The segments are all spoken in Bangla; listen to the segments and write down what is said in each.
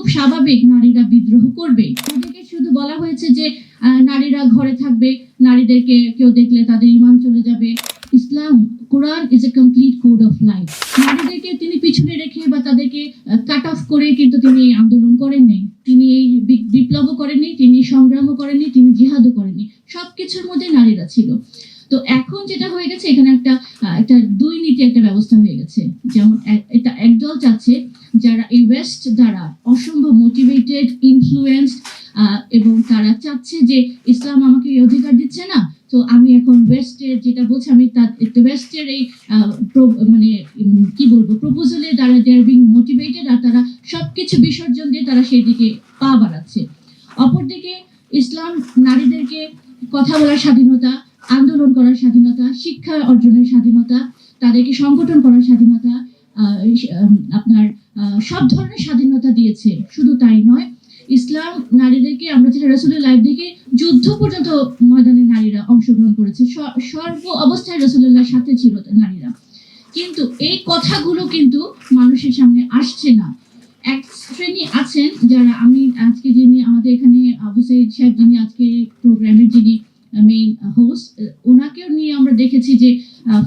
খুব স্বাভাবিক নারীরা বিদ্রোহ করবে। ওদেরকে শুধু বলা হয়েছে যে নারীরা ঘরে থাকবে, নারীদেরকে কেউ দেখলে তাদের ইমান চলে যাবে। Islam, Quran is a complete code of life নারীদেরকে তিনি পিছনে রেখে বা তাদেরকে কাট অফ করে কিন্তু তিনি এই আন্দোলন করেননি। তিনি এই বিপ্লবও করেননি, তিনি সংগ্রামও করেননি, তিনি জিহাদও করেননি। সবকিছুর মধ্যে নারীরা ছিল। তো এখন যেটা হয়ে গেছে, এখানে একটা একটা দুই নীতি, একটা ব্যবস্থা হয়ে গেছে। যেমন এটা একদল চাচ্ছে যারা এই ওয়েস্ট দ্বারা মোটিভেটেড ইনফ্লুয়েন্সড এবং তারা চাচ্ছে যে ইসলাম আমাকে এই অধিকার দিচ্ছে না। তো আমি এখন ওয়েস্টের যেটা বলছি, আমি তার ওয়েস্টের এই মানে কি বলব প্রপোজালের দ্বারা দে আর বিং মোটিভেটেড আর তারা সব কিছু বিসর্জন দিয়ে তারা সেই দিকে পা বাড়াচ্ছে। অপরদিকে ইসলাম নারীদেরকে কথা বলার স্বাধীনতা, আন্দোলন করার স্বাধীনতা, শিক্ষা অর্জনের স্বাধীনতা, তাদেরকে সংগঠন করার স্বাধীনতা আপনার সব ধরনের স্বাধীনতা দিয়েছে। শুধু তাই নয়, ইসলাম নারীদেরকে, আমরা যেটা রসুলের লাইফ দেখে, যুদ্ধ পর্যন্ত ময়দানে নারীরা অংশগ্রহণ করেছে। সর্ব অবস্থায় রসুল্লাহর সাথে ছিল নারীরা। কিন্তু এই কথাগুলো কিন্তু মানুষের সামনে আসছে না। এক শ্রেণি আছেন যারা আমি আজকে যিনি আমাদের এখানে আবু সাইদ সাহেব যিনি আজকে প্রোগ্রামের যিনি মেইন হোস্ট ওনাকেও নিয়ে আমরা দেখেছি যে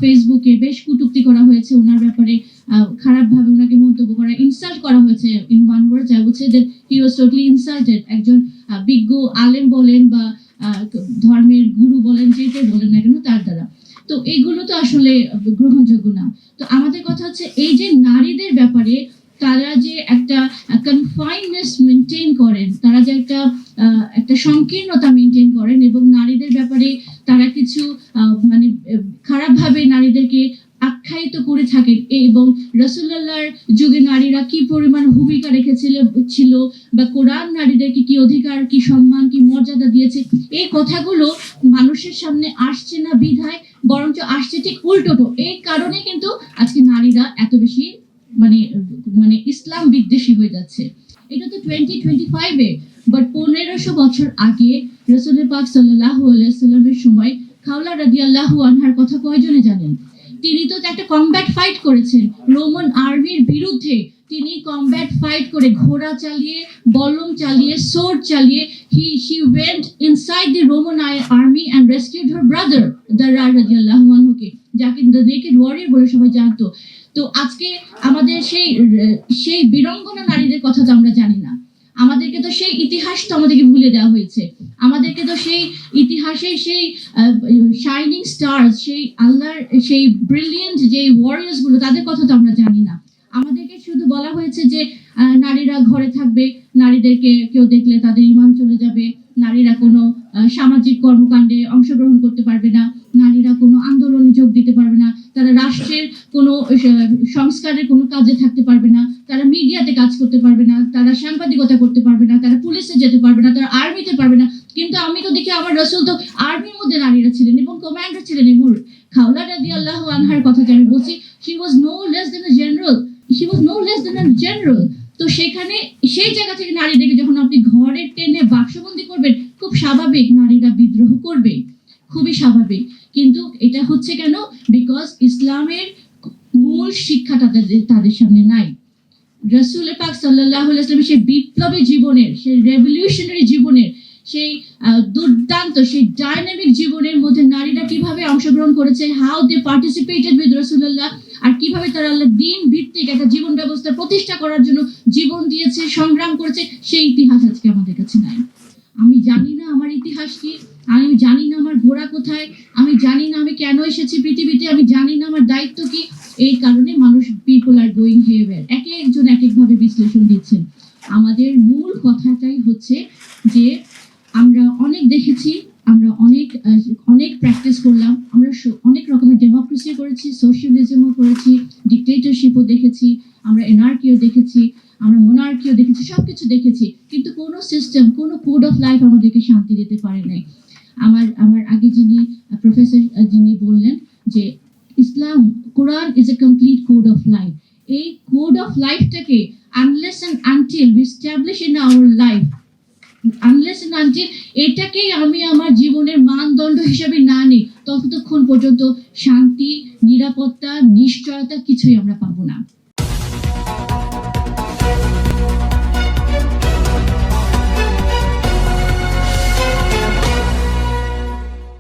ফেসবুকে বেশ কটূক্তি করা হয়েছে ওনার ব্যাপারে। খারাপভাবে ওনাকে মন্তব্য করা ইনসাল্ট করা হয়েছে in one word would say that he was totally insulted একজন বিজ্ঞ আলেম বলেন বা ধর্মের গুরু বলেন যেটাই বলেন না কেন, তার দ্বারা। তো এগুলো তো আসলে গ্রহণযোগ্য না। তো আমাদের কথা হচ্ছে, এই যে নারীদের ব্যাপারে তারা যে একটা কনফাইননেস মেনটেন করেন, তারা যে একটা একটা সংকীর্ণতা মেনটেন করেন এবং নারীদের ব্যাপারে তারা কিছু মানে খারাপভাবে নারীদেরকে আখ্যায়িত করে থাকেন। এবং রসুল্লাহর যুগে নারীরা কি পরিমাণ ভূমিকা রেখেছিল, ছিল বা কোরআন নারীদেরকে কি অধিকার, কি সম্মান, কি মর্যাদা দিয়েছে, এই কথাগুলো মানুষের সামনে আসছে না বিধায়, বরঞ্চ আসছে ঠিক উল্টোটো। এই কারণে কিন্তু আজকে নারীরা এত বেশি মানে মানে ইসলাম বিদ্বেষী হয়ে যাচ্ছে। এটা তো টোয়েন্টি টোয়েন্টি ফাইভে বাট পনেরোশো বছর আগে রসুল পাক সাল্লাহ আলাইসাল্লামের সময় খাওলা রাদি আল্লাহু আনহার কথা কয়জনে জানেন? তিনি তো একটা কমব্যাট ফাইট করেছেন। রোমান আর্মির বিরুদ্ধে তিনি কমব্যাট ফাইট করে ঘোড়া চালিয়ে বলম চালিয়ে সোর্ড চালিয়ে he she went inside the Roman army and rescued her brother দারা রাদিয়াল্লাহু আনহুকে, যাকে দ্য নেকেড ওয়ারিয়র বলে সবাই জানতো। তো আজকে আমাদের সেই সেই বীরঙ্গনা নারীদের কথা তো আমরা জানি না। আমাদেরকে তো সেই ইতিহাস তো আমাদেরকে ভুলে দেওয়া হয়েছে। আমাদেরকে তো সেই ইতিহাসে সেই শাইনিং স্টার সেই আল্লাহর, সেই ব্রিলিয়েন্ট যে ওয়ারিয়ার্সগুলো, তাদের কথা তো আমরা জানি না। আমাদেরকে শুধু বলা হয়েছে যে নারীরা ঘরে থাকবে, নারীদেরকে কেউ দেখলে তাদের ইমান চলে যাবে। নারীরা কোনো সামাজিক কর্মকাণ্ডে অংশগ্রহণ করতে পারবে না, নারীরা কোনো আন্দোলনে যোগ দিতে পারবে না, তারা রাষ্ট্রের কোনো সংস্কারের কোনো কাজে থাকতে পারবে না, তারা মিডিয়াতে কাজ করতে পারবে না, তারা সাংবাদিকতা করতে পারবে না, তারা পুলিশে যেতে পারবে না, তারা আর্মিতে পারবে না। কিন্তু আমি তো দেখি আমার রসুল তো আর্মির মধ্যে নারীরা ছিলেন এবং কমান্ডার ছিলেন এবং খাওলা রাদি আল্লাহ আনহার কথা যে আমি বলছি she was no less than a general she was no less than a general তো সেখানে, সেই জায়গা থেকে নারীদেরকে যখন আপনি ঘরে টেনে বাক্সবন্দি করবেন, খুব স্বাভাবিক নারীরা বিদ্রোহ করবে। খুবই স্বাভাবিক। কিন্তু এটা হচ্ছে কেন? বিকজ ইসলামের মূল শিক্ষা তাদের তাদের সামনে নাই। রসুল পাক সাল্লাহ ইসলামের সেই বিপ্লবী জীবনের, সেই রেভলিউশনারি জীবনের, সেই দুর্দান্ত, সেই ডাইনামিক জীবনের মধ্যে নারীরা কীভাবে অংশগ্রহণ করেছে হাউ দে পার্টিসিপেটেড উইথ রসুল্লাহ আর কীভাবে তারা আল্লাহ দিন ভিত্তিক একটা জীবন ব্যবস্থা প্রতিষ্ঠা করার জন্য জীবন দিয়েছে, সংগ্রাম করেছে, সেই ইতিহাস আজকে আমাদের কাছে নাই। আমি জানি না আমার ইতিহাস কি, আমি জানি না আমার ঘোড়া কোথায়, আমি জানি না আমি কেন এসেছি পৃথিবীতে, আমি জানি না আমার দায়িত্ব কি। এই কারণে মানুষ পিপল আর গোয়িং হেয়ার এক একজন এক একভাবে বিশ্লেষণ দিচ্ছেন। আমাদের মূল কথাটাই হচ্ছে যে আমরা অনেক দেখেছি আমরা অনেক আহ, অনেক প্র্যাকটিস করলাম আমরা স- অনেক রকমের ডেমোক্রেসি করেছি সোশ্যালিজমও করেছি ডিক্টেটরশিপও দেখেছি আমরা দেখেছি, আমরা মোনার্কিও দেখেছি, সবকিছু দেখেছি, কিন্তু কোনো সিস্টেম কোনো কোড অফ লাইফ আমাদেরকে শান্তি দিতে পারে নাই। আমার আমার আগে যিনি প্রফেসর যিনি বললেন যে Islam, Quran is a complete code of life এই কোড অফ লাইফটাকে unless and until we establish in our life unless and until এটাকেই আমি আমার জীবনের মানদণ্ড হিসাবে না নিই, ততক্ষণ পর্যন্ত শান্তি, নিরাপত্তা, নিশ্চয়তা কিছুই আমরা পাবো না।